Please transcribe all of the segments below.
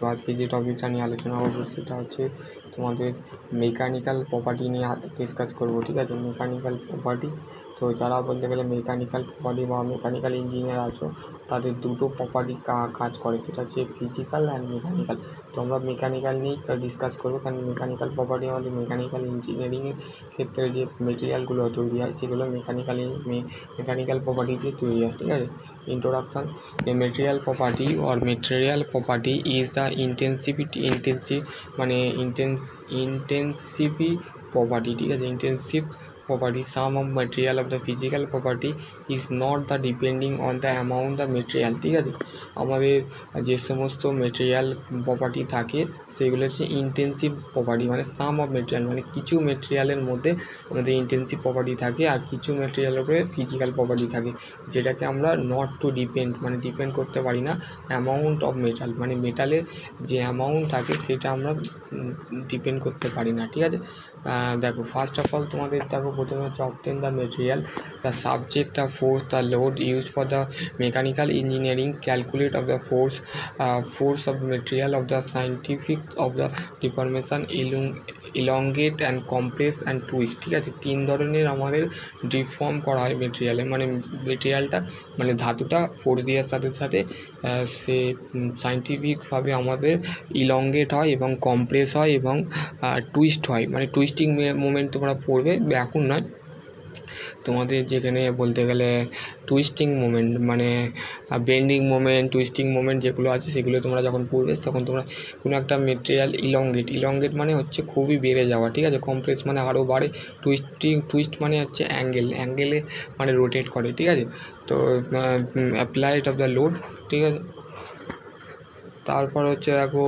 তো আজকে যে টপিকটা নিয়ে আলোচনা করব সেটা হচ্ছে তোমাদের মেকানিক্যাল প্রপার্টি নিয়ে ডিসকাস করব, ঠিক আছে? মেকানিক্যাল প্রপার্টি তো যারা বলতে গেলে মেকানিক্যাল প্রপার্টি বা মেকানিক্যাল ইঞ্জিনিয়ার আছো, তাদের দুটো প্রপার্টি কাজ করে। সেটা হচ্ছে ফিজিক্যাল অ্যান্ড মেকানিক্যাল তো আমরা মেকানিক্যাল নিয়েই ডিসকাস করব। কারণ মেকানিক্যাল প্রপার্টি আমাদের মেকানিক্যাল ইঞ্জিনিয়ারিংয়ের ক্ষেত্রে যে মেটেরিয়ালগুলো তৈরি হয়, সেগুলো মেকানিক্যালি মেকানিক্যাল প্রপার্টি দিয়ে তৈরি হয়, ঠিক আছে? Introduction a material property or material property is the intensivity intensive মানে ইন্টেন্স ইন্টেন্সিভি প্রপার্টি ঠিক আছে? Intensive property, sum of material of the physical property is not the depending on the amount the material, ঠিক আছে? আমাদের যে সমস্ত material property থাকে, সেগুলো হচ্ছে ইন্টেন্সিভ প্রপার্টি মানে সাম অফ মেটেরিয়াল মানে কিছু মেটেরিয়ালের মধ্যে আমাদের ইন্টেন্সিভ প্রপার্টি থাকে আর কিছু মেটেরিয়ালের উপরে ফিজিক্যাল প্রপার্টি থাকে, যেটাকে আমরা নট টু ডিপেন্ড মানে ডিপেন্ড করতে পারি না অ্যামাউন্ট অফ মেটাল মানে মেটালের যে অ্যামাউন্ট থাকে, সেটা আমরা ডিপেন্ড করতে পারি না, ঠিক আছে? দেখো ফার্স্ট অফ অল তোমাদের দেখো প্রথমে হচ্ছে obtain the material the subject the force the load use for the mechanical engineering calculate of the force force of material of the scientific of the deformation ইলুং elongate and compress and twist ঠিক আছে? তিন ধরনের আমাদের deform করা হয় মেটেরিয়ালে মানে মেটেরিয়ালটা মানে ধাতুটা force দেওয়ার সাথে সাথে সে সাইন্টিফিকভাবে আমাদের ইলঙ্গেট হয় এবং কম্প্রেস হয় এবং টুইস্ট হয়। মানে টুইস্টিং মোমেন্ট তোমরা পড়বে, এখন নয়। তোমাদের যেখানে বলতে গেলে টুইস্টিং মোমেন্ট মানে বেন্ডিং মোমেন্ট টুইস্টিং মোমেন্ট যেগুলো আছে সেগুলো তোমরা যখন পড়বে তখন তোমরা কোনো একটা মেটেরিয়াল ইলংগেট ইলংগেট মানে হচ্ছে খুবই বেড়ে যাওয়া, ঠিক আছে? কম্প্রেস মানে আরও বাড়ে টুইস্টিং টুইস্ট মানে হচ্ছে অ্যাঙ্গেল অ্যাঙ্গেলে মানে রোটেট করে, ঠিক আছে? তো অ্যাপ্লাইড অফ দ্য লোড ঠিক আছে? তারপর হচ্ছে দেখো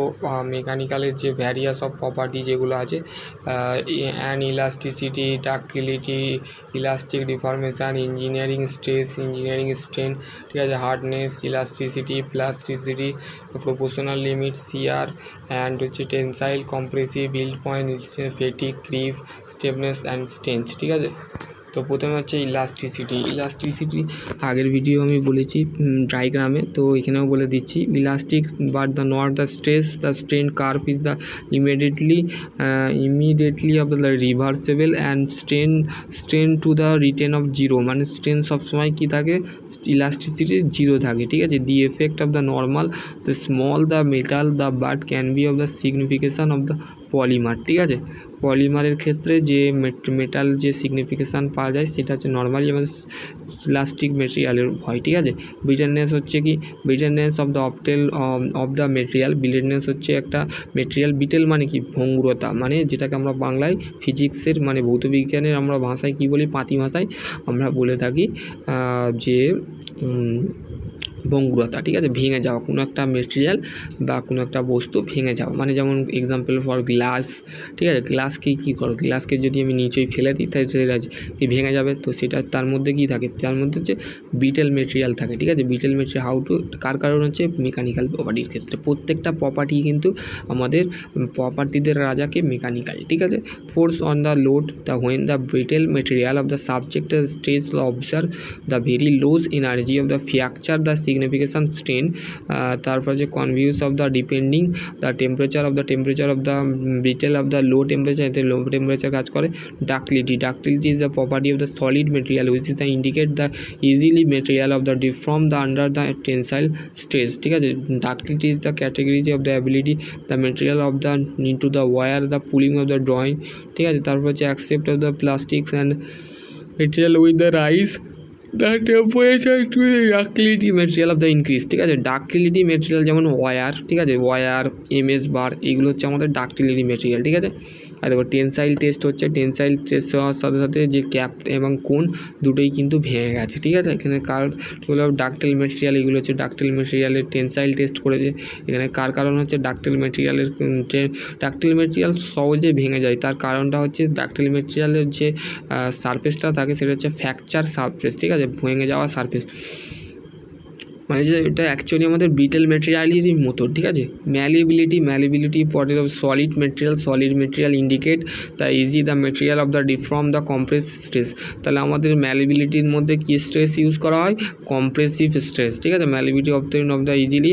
মেকানিক্যালের যে ভ্যারিয়াস অফ প্রপার্টি যেগুলো আছে an elasticity ductility elastic deformation engineering stress engineering strain ঠিক আছে? Hardness elasticity plasticity proportional limit CR and হচ্ছে tensile compressive build point fatigue creep stiffness and strength ঠিক আছে? তো প্রথমে হচ্ছে ইলাস্টিসিটি ইলাস্টিসিটি আগের ভিডিও আমি বলেছি ডায়াগ্রামে তো এখানেও বলে দিচ্ছি elastic but the not the stress the strain curve is the immediately immediately of the reversible and strain strain to the retain of zero মানে স্ট্রেন সবসময় কী থাকে? ইলাস্টিসিটি জিরো থাকে, ঠিক আছে? The effect of the normal the small the metal the but can be of the signification of the polymer, ঠিক আছে? পলিমারের ক্ষেত্রে যে মেটাল যে সিগনিফিকেশান পাওয়া যায়, সেটা হচ্ছে নর্মালি আমাদের প্লাস্টিক মেটেরিয়ালের হয়, ঠিক আছে? বিটারনেস হচ্ছে কি? বিটারনেস অফ দ্য অপটেল অফ দ্য মেটেরিয়াল বিটারনেস হচ্ছে একটা মেটেরিয়াল বিটেল মানে কি? ভঙ্গুরতা মানে যেটাকে আমরা বাংলায় ফিজিক্সের মানে ভৌতবিজ্ঞানের আমরা ভাষায় কি বলি? পাতি ভাষায় আমরা বলে থাকি যে ভঙ্গুরতা, ঠিক আছে? ভেঙে যাওয়া, কোনো একটা মেটেরিয়াল বা কোনো একটা বস্তু ভেঙে যাওয়া। মানে যেমন এক্সাম্পল ফর গ্লাস ঠিক আছে? গ্লাসকে কী করো? গ্লাসকে যদি আমি নিচেই ফেলে দিই, তাহলে সেটা কি ভেঙে যাবে? তো সেটা তার মধ্যে কী থাকে? তার মধ্যে হচ্ছে বিটেল মেটেরিয়াল থাকে, ঠিক আছে? বিটেল মেটেরিয়াল হাউ টু কার কারণ হচ্ছে মেকানিক্যাল প্রপার্টির ক্ষেত্রে। প্রত্যেকটা প্রপার্টি কিন্তু আমাদের প্রপার্টিদের রাজাকে মেকানিক্যাল ঠিক আছে? Force on the load the when the brittle material of the subject stage observe the very lose energy of the fracture the signification strain তারপর হচ্ছে কনভিউস of the depending the temperature of the temperature of the brittle of the low temperature এতে low temperature কাজ করে ductility ductility is the property of the solid material which is the indicate the easily material of the deform the under the tensile stress ঠিক আছে? Ductility is the categories of the ability the material of the into the wire the pulling of the drawing ঠিক আছে? তারপর হচ্ছে accept of the plastics and material with the rise the temperature to ductility material of the increase ঠিক আছে? ডাকটিলিটি material যেমন war ঠিক আছে? War MS বার এগুলো হচ্ছে আমাদের ডাকটিলিটি মেটেরিয়াল ঠিক আছে? আর দেখো টেনসাইল টেস্ট হচ্ছে টেনসাইল টেস্ট হওয়ার সাথে সাথে যে ক্যাপ এবং কোন দুটোই কিন্তু ভেঙে গেছে, ঠিক আছে? এখানে কার ডাকটেল মেটেরিয়াল এগুলো হচ্ছে ডাকটেল মেটেরিয়ালের টেনসাইল টেস্ট করেছে। এখানে কার কারণ হচ্ছে ডাকটেল মেটেরিয়ালের ডাকটেল মেটেরিয়াল সহজে ভেঙে যায়, তার কারণটা হচ্ছে ডাকটেল মেটেরিয়ালের যে সারফেসটা থাকে, সেটা হচ্ছে ফ্র্যাকচার সারফেস ঠিক আছে? ভেঙে যাওয়া সারফেস মানে যে এটা অ্যাকচুয়ালি আমাদের বিটেল মেটেরিয়ালেরই মতো, ঠিক আছে? Malleability malleability of solid material solid material indicate the easy the material of the deform the compress stress তাহলে আমাদের ম্যালিবিলিটির মধ্যে কী স্ট্রেস ইউজ করা হয়? কম্প্রেসিভ স্ট্রেস ঠিক আছে? Malleability of the of the easily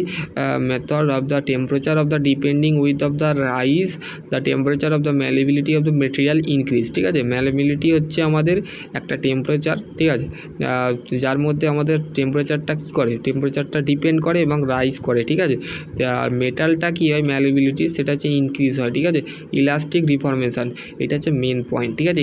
method of the temperature of the depending with of the rise the temperature of the malleability of the material increase ঠিক আছে? ম্যালিবিলিটি হচ্ছে আমাদের একটা টেম্পারেচার ঠিক আছে? যার মধ্যে আমাদের টেম্পারেচারটা কী করে? টেম্পারেচারটা ডিপেন্ড করে এবং রাইজ করে, ঠিক আছে? আর মেটালটা কী হয়? ম্যালিবিলিটি সেটা হচ্ছে ইনক্রিজ হয়, ঠিক আছে? ইলাস্টিক ডিফরমেশান এটা হচ্ছে মেন পয়েন্ট ঠিক আছে?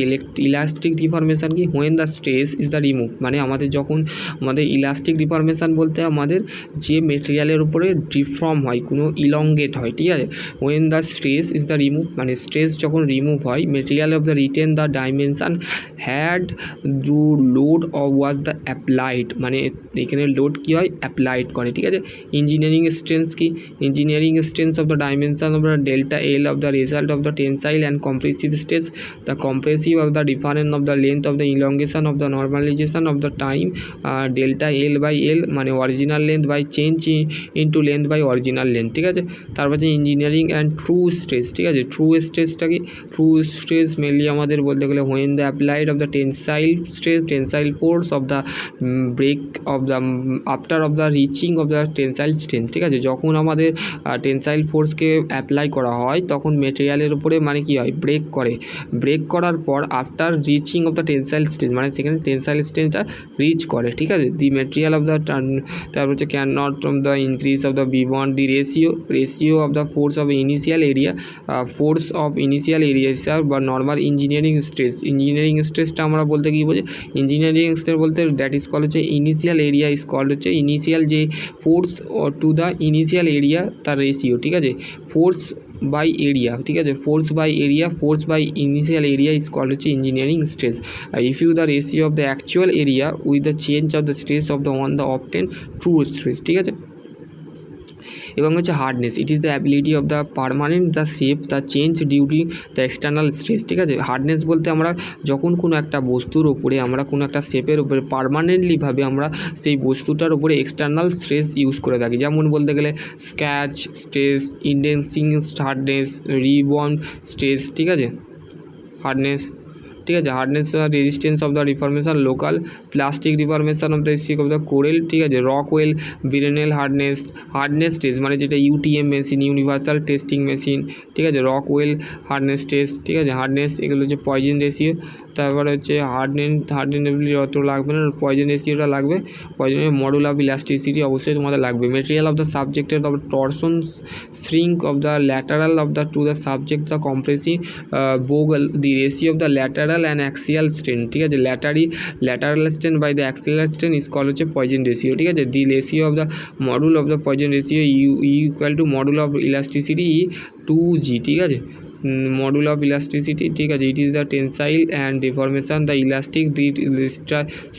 ইলাস্টিক ডিফরমেশান কি? When the stress is the remove মানে আমাদের যখন আমাদের ইলাস্টিক ডিফরমেশান বলতে আমাদের যে মেটেরিয়ালের উপরে ডিফর্ম হয়, কোনো ইলংগেট হয়, ঠিক আছে? When the stress is the remove মানে স্ট্রেস যখন রিমুভ হয় material of the retain the dimension had do load of was the applied মানে এখানে লোড কী হয়? অ্যাপ্লাইড করে ঠিক আছে ইঞ্জিনিয়ারিং স্ট্রেন্থ কি engineering strength of the dimension of the delta L of the result of the tensile and compressive stress the compressive of the difference of the length of the elongation of the normalization of the time delta L by L মানে original length by change into length by original length ঠিক আছে তারপর হচ্ছে engineering and true stress ঠিক আছে true স্ট্রেসটা কি true stress mainly আমাদের বলতে গেলে when the applied of the tensile stress tensile force of the break of the after of the reaching of the tensile strength ঠিক আছে? যখন আমাদের টেনসাইল ফোর্সকে অ্যাপ্লাই করা হয়, তখন মেটেরিয়ালের উপরে মানে কি হয়? ব্রেক করে। ব্রেক করার পর after reaching of the tensile strength মানে সেখানে টেনসাইল স্ট্রেন্থটা রিচ করে, ঠিক আছে? The material of the turn তারপর হচ্ছে can not from the increase of the বিবন্ড the ratio ratio of the force of initial area force of initial area হিসাব বা নর্মাল ইঞ্জিনিয়ারিং স্ট্রেস ইঞ্জিনিয়ারিং স্ট্রেসটা আমরা বলতে কী বোঝে ইঞ্জিনিয়ারিং স্ট্রেস বলতে দ্যাট ইজ কল হচ্ছে ইনিশিয়াল এরিয়া ইজ কল হচ্ছে ইনিশিয়াল যে force to the initial area তার রেশিও ঠিক আছে? ফোর্স বাই এরিয়া ঠিক আছে? Force by area force by initial area is call হচ্ছে engineering stress if you the ratio of the actual area with the change of the stress of the one the obtain true stress ঠিক আছে? এবং হচ্ছে hardness it is the ability of the permanent the shape the change due to the external stress ঠিক আছে? Hardness বলতে আমরা যখন কোনো একটা বস্তুর ওপরে আমরা কোনো একটা শেপের উপরে পারমানেন্টলিভাবে আমরা সেই বস্তুটার উপরে এক্সটার্নাল স্ট্রেস ইউজ করে থাকি। যেমন বলতে গেলে scratch stress indenting hardness rebound stress ঠিক আছে? হার্ডনেস ঠিক আছে hardness resistance of the reformation local plastic reformation of the stick of the Corel ঠিক আছে? Rockwell Brinell hardness hardness test মানে যেটা UTM machine universal testing machine ঠিক আছে? রক ওয়েল হার্ডনেস টেস্ট ঠিক আছে? হার্ডনেস এগুলো হচ্ছে পয়জন রেশিও তারপরে হচ্ছে হার্ড হার্ডেন হার্ডেন এবিলি অত লাগবে না পয়জন এসি ওটা লাগবে। পয়জন মডুল অফ ইলাস্টিসিটি অবশ্যই তোমাদের লাগবে। মেটেরিয়াল অফ দ্য সাবজেক্টের তারপর torsion shrink of the lateral of the to the subject the compressive বোগল the ratio of the lateral and axial strain ঠিক আছে? ল্যাটারি lateral strain by the axial strain is call হচ্ছে Poisson ratio ঠিক আছে? The ratio of the module of the Poisson ratio U equal to module of elasticity to G ঠিক আছে? Module of elasticity ঠিক আছে it is the tensile and deformation the elastic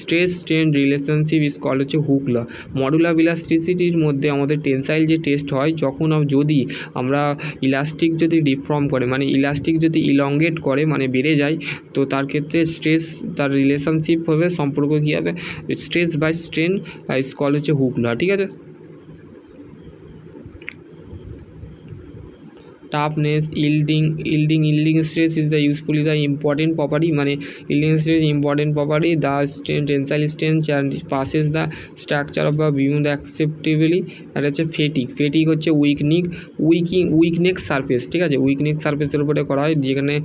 stress strain relationship is call হচ্ছে Hooke law module of ইলাস্টিসিটির মধ্যে আমাদের tensile যে test হয়, যখন যদি আমরা ইলাস্টিক যদি ডিফর্ম করে মানে ইলাস্টিক যদি ইলঙ্গেট করে মানে বেড়ে যায়, তো তার ক্ষেত্রে স্ট্রেস তার রিলেশনশিপ হবে, সম্পর্ক কী হবে? Stress by strain is call হচ্ছে হুক ল ঠিক আছে? Toughness yielding yielding yielding stress is the usefully the important property মানে yielding stress important property the tensile strength and passes the structure of the the acceptably আর হচ্ছে fatigue ফেটিক হচ্ছে উইকনিক উইকিং উইকনেক surface ঠিক আছে? উইকনেক সার্ফেসের উপরে করা হয়, যেখানে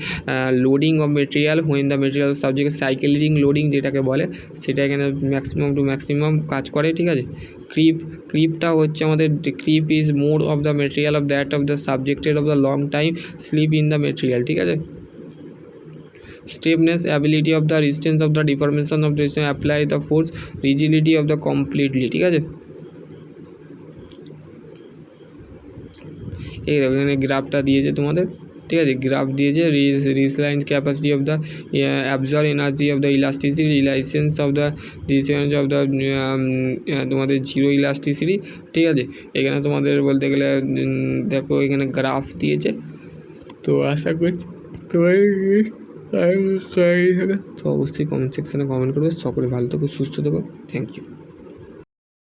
loading of material when the material subject cycling loading যেটাকে বলে, সেটা এখানে ম্যাক্সিমাম টু ম্যাক্সিমাম কাজ করে, ঠিক আছে? ক্রিপ ক্রিপটা হচ্ছে আমাদের creep is more of the material of that of the subjected of the long time slip in the material ঠিক আছে? Stiffness, ability of the resistance of the deformation of the apply the force, rigidity of the completely, ঠিক আছে? এই এখানে গ্রাফটা দিয়েছে তোমাদের। ঠিক আছে গ্রাফ দিয়েছে resilience capacity of the absorb energy of the elasticity resilience of the রিসেন্স of the তোমাদের জিরো ইলাস্টিসিটি ঠিক আছে? এখানে তোমাদের বলতে গেলে দেখো এখানে গ্রাফ দিয়েছে। তো আশা করছি তোমার তো অবশ্যই কমেন্ট সেকশানে কমেন্ট করবে। সকলে ভালো থেকো, সুস্থ থেকো। Thank you